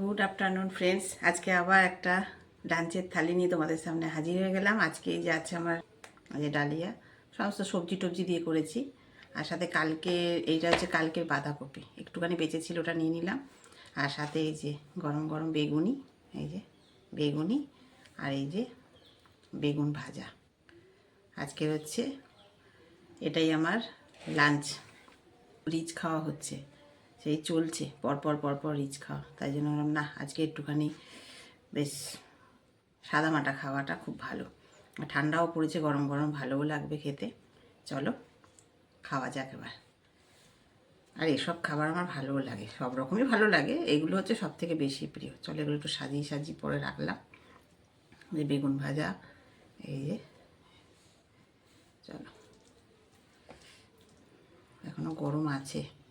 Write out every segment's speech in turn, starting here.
Good afternoon friends আজকে আবার একটা লাঞ্চের থালি নিয়ে তোমাদের সামনে হাজির হয়ে গেলাম। আজকে এই যে আছে আমার যে ডালিয়া, সমস্ত সবজি টবজি দিয়ে করেছি। আর সাথে কালকে, এইটা হচ্ছে কালকের বাঁধাকপি। একটুখানি বেঁচেছিল ওটা নিয়ে নিলাম। আর সাথে এই যে গরম গরম বেগুনি, এই যে বেগুনি আর এই যে বেগুন ভাজা। আজকে হচ্ছে এটাই আমার লাঞ্চ রিচ খাওয়া হচ্ছে। সেই চলছে, পরপর পরপর রিচ খাওয়া। তাই জন্য বললাম, না, আজকে একটুখানি বেশ সাদা মাটা খাওয়াটা খুব ভালো। ঠান্ডাও পড়েছে, গরম গরম ভালোও লাগবে খেতে। চলো, খাওয়া যাক এবার। আর এসব খাবার আমার ভালোও লাগে, সব রকমই ভালো লাগে। এগুলো হচ্ছে সব থেকে বেশি প্রিয়। চলো, এগুলো একটু সাজিয়ে সাজিয়ে পরে রাখলাম। যে বেগুন ভাজা, এই যে, চলো। এখনও গরম আছে।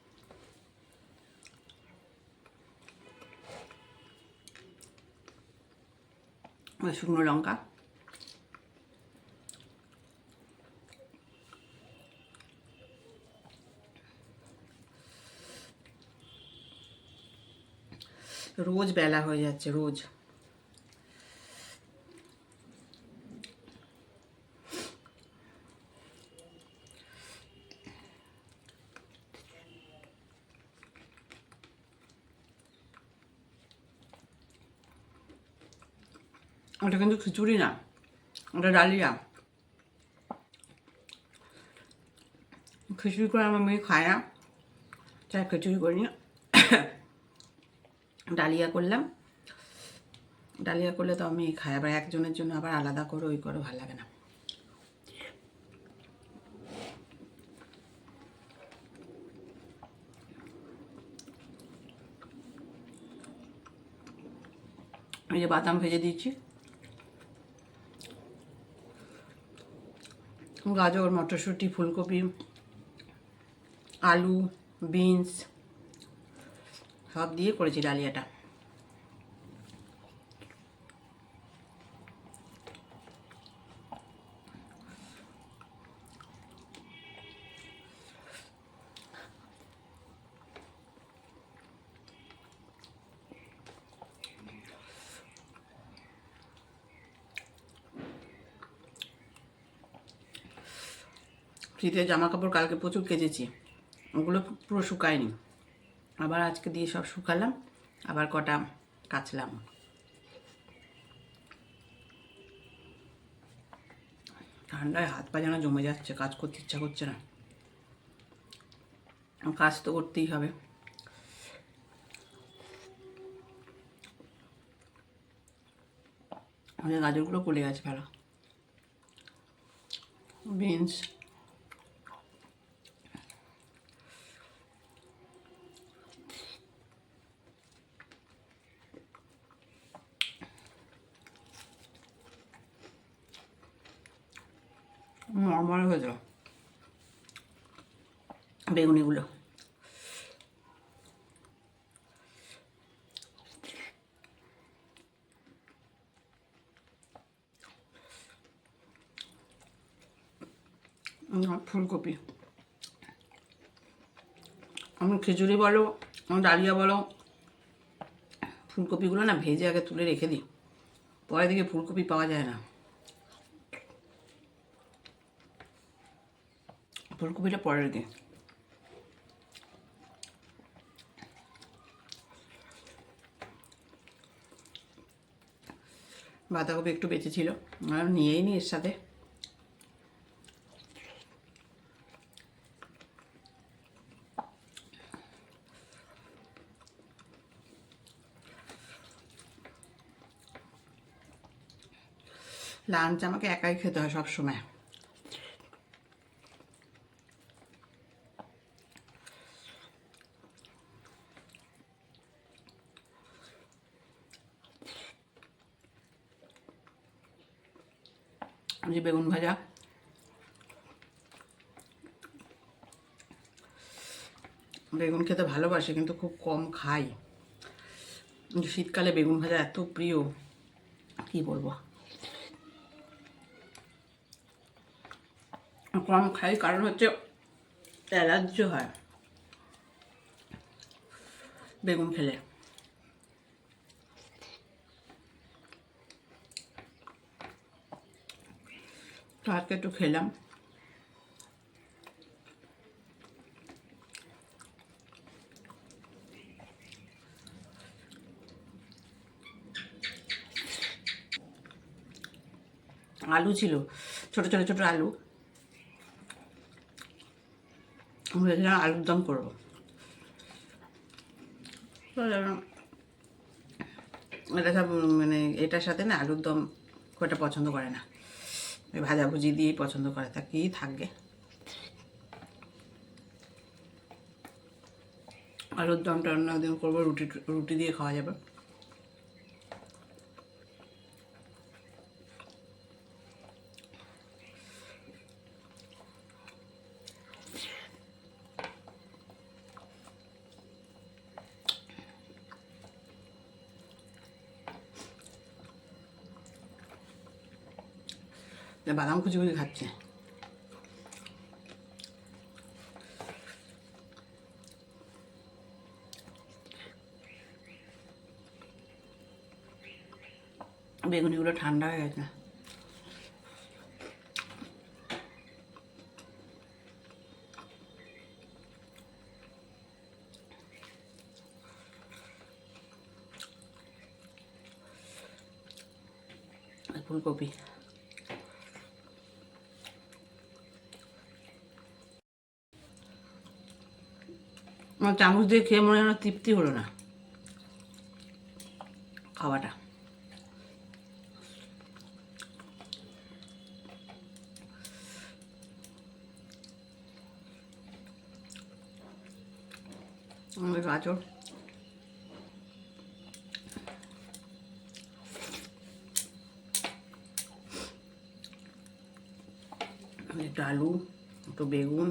শুকনো লঙ্কা রোজ বেলা হয়ে যাচ্ছে রোজ ওটা কিন্তু খিচুড়ি না, ওটা ডালিয়া। খিচুড়ি করে আমার মেয়ে খায় না, তাই খিচুড়ি করি না ডালিয়া করলাম। ডালিয়া করলে তো আমি খাই, আবার একজনের জন্য আবার আলাদা করে, ওই করে ভালো লাগে না। এই যে বাদাম ভেজে দিয়েছি। গাজর মটরশুঁটি ফুলকপি আলু বিনস সব দিয়ে করেছি ডালিয়াটা। শীতের জামা কাপড় কালকে প্রচুর কেচেছি। ওগুলো পুরো শুকায়নি। আবার আজকে দিয়ে সব শুকালাম, আবার কটা কাচলাম। ঠান্ডায় হাত পা যেন জমে যাচ্ছে, কাজ করতে ইচ্ছা করছে না। কাজ তো করতেই হবে। গাজরগুলো পড়ে গেছে ভালো। বিনস। নর্মাল হয়ে যাও বেগুনিগুলো। ফুলকপি। আমি খিচুড়ি বলো, আমার ডালিয়া বলো, ফুলকপিগুলো না ভেজে আগে তুলে রেখে দিই। পরে দিকে ফুলকপি পাওয়া যায় না। ফুলকপিটা পরের দিন বাঁধাকপি একটু বেঁচে ছিল নিয়েই নি এর সাথে লাঞ্চ আমাকে একাই খেতে হয় সব যে বেগুন ভাজা। বেগুন খেতে ভালোবাসি, কিন্তু খুব কম খাই। শীতকালে বেগুন ভাজা এত প্রিয়, কি বলব? কম খাই, কারণ হচ্ছে অ্যালার্জি হয়। বেগুন খেলে। তো আজকে একটু খেলাম। আলু ছিল, ছোট ছোট ছোট আলু। ভেবেছিলাম আলুর দম করব এটা সব মানে এটার সাথে না আলুর দম খুব একটা পছন্দ করে না। ওই ভাজাভুজি দিয়েই পছন্দ করে তা কি থাকবে? আলুর দমটা অন্য একদিন করব, রুটি রুটি দিয়ে খাওয়া যাবে। বাদাম কুচি কুচি খাচ্ছে বেগুনিগুলো ঠান্ডা হয়ে গেছে ফুলকপি আমার চামচ দিয়ে খেয়ে মনে হয় তৃপ্তি হলো না। খাওয়াটা। আমাদের গাজর। একটু আলু একটু বেগুন।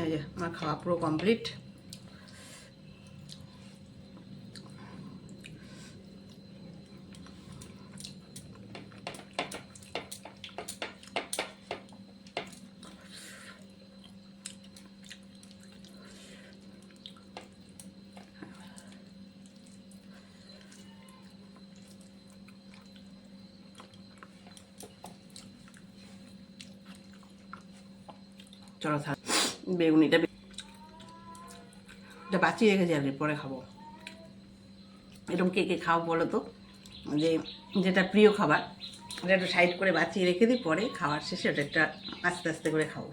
এই যে আমার খাওয়া পুরো কমপ্লিট চলো থাক বেগুনিটা এটা বাঁচিয়ে রেখেছি আর পরে খাব। এরকম কে কে খাও বলো তো? যে যেটা প্রিয় খাবার ওটা একটু সাইড করে বাঁচিয়ে রেখে দিই, পরে খাওয়ার শেষে ওটা একটা আস্তে আস্তে করে খাব।